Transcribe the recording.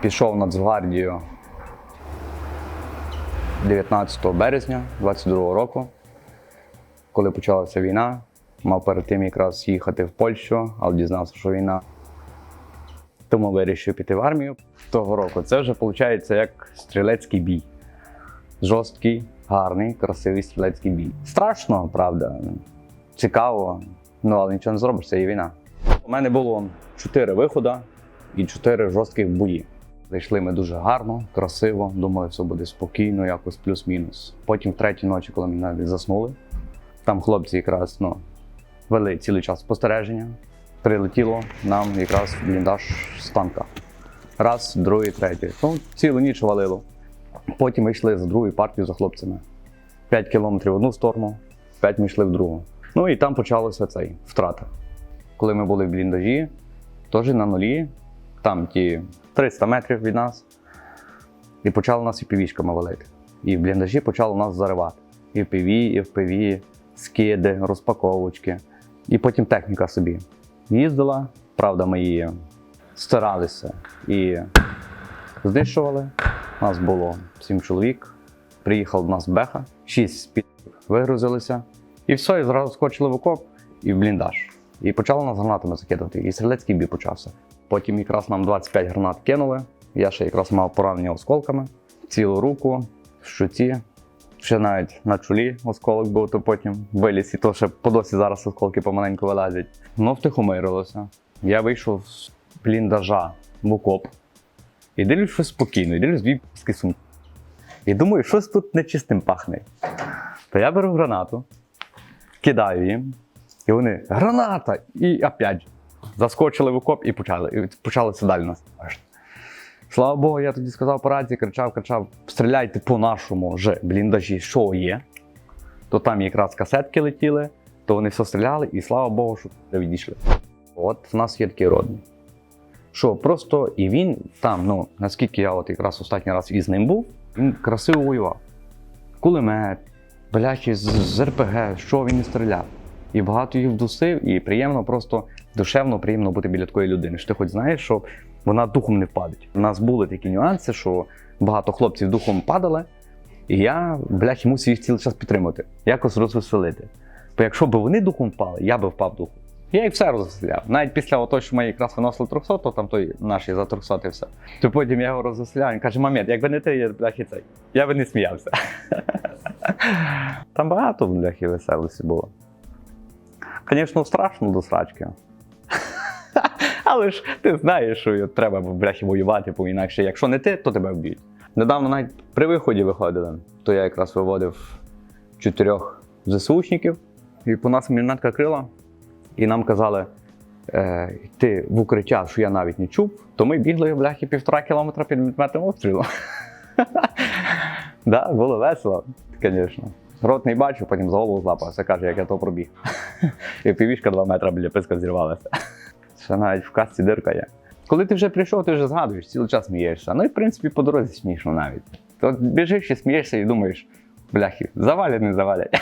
Пішов в Нацгвардію 19 березня 22 року, коли почалася війна. Мав перед тим якраз їхати в Польщу, але дізнався, що війна. Тому вирішив піти в армію того року. Це вже виходить як стрілецький бій. Жорсткий, гарний, красивий стрілецький бій. Страшно, правда. Цікаво, ну але нічого не зробиш, це є війна. У мене було чотири виходи і чотири жорстких бої. Зайшли ми дуже гарно, красиво, думали, все буде спокійно, якось плюс-мінус. Потім в третій ночі, коли ми навіть заснули, там хлопці якраз ну, вели цілий час спостереження. Прилетіло нам якраз бліндаж з танка. Раз, другий, третій. Ну, цілу ніч валило. Потім ми йшли за другою партією за хлопцями. 5 кілометрів в одну сторону, 5 ми йшли в другу. Ну і там почалося цей втрата. Коли ми були в бліндажі, теж на нулі, там ті 300 метрів від нас, і почали нас і півішками валити. І в бліндажі почало нас заривати. І в піві, і в піві, скиди, розпаковочки. І потім техніка собі їздила. Правда, ми її старалися і знищували. Нас було сім чоловік. Приїхав до нас беха, шість спід вигрузилися. І все, і зразу скочили в окоп і в бліндаж. І почали нас гранатами закидувати. І стрілецький бій почався. Потім якраз нам 25 гранат кинули. Я ще якраз мав поранення осколками, цілу руку, в щуці. Ще навіть на чолі осколок був, то потім виліз, і то ще по досі зараз осколки помаленьку вилазять. Ну, втихомирилося. Я вийшов з бліндажа в окоп. І дивлюсь, що спокійно, і дивлюсь дві сумки. І думаю, щось тут нечистим пахне. То я беру гранату, кидаю їм, і вони граната! І опять заскочили в окоп і почали. І почалося далі нас. Слава Богу, я тоді сказав по рації, кричав, кричав: стріляйте по нашому ж бліндажі, що є. То там якраз касетки летіли, то вони все стріляли, і слава Богу, що відійшли. От в нас є такий родний. Що просто і він там, ну наскільки я от якраз останній раз із ним був, він красиво воював. Кулемет, бляхи з, з РПГ, що він не стріляв. І багато їх вдусив, і приємно, просто душевно приємно бути біля такої людини. Що ти хоч знаєш, що вона духом не впадить. У нас були такі нюанси, що багато хлопців духом падали, і я, бляхи, мусив їх цілий час підтримати, якось розвеселити. Бо якщо б вони духом впали, я би впав духом. Я їх все розвеселяв. Навіть після того, що ми якраз виносили 300, то там той наш за 300 і все. То потім я його розвеселяв. Він каже, мамет, якби не ти, я бляхи цей. Я би не сміявся. Там багато бляхи веселості було. Звісно, страшно до срачки. Але ж ти знаєш, що треба бляхи воювати, бо інакше, якщо не ти, то тебе вб'ють. Недавно навіть при виході виходили, то я якраз виводив чотирьох ЗСУшників, і по нас мінометка крила, і нам казали е, йти в укриття, що я навіть не чув, то ми бігли бляхи півтора кілометра під мінометним обстрілом. Да, було весело, звісно. Рот не бачив, потім за голову злапався, каже, як я то пробіг. І півішка 2 метра біля писка зірвалася. Ще навіть в касці дирка є. Коли ти вже прийшов, ти вже згадуєш, цілий час смієшся. Ну і в принципі по дорозі смішно навіть. То біжиш і смієшся і думаєш, бляхи, завалять, не завалять.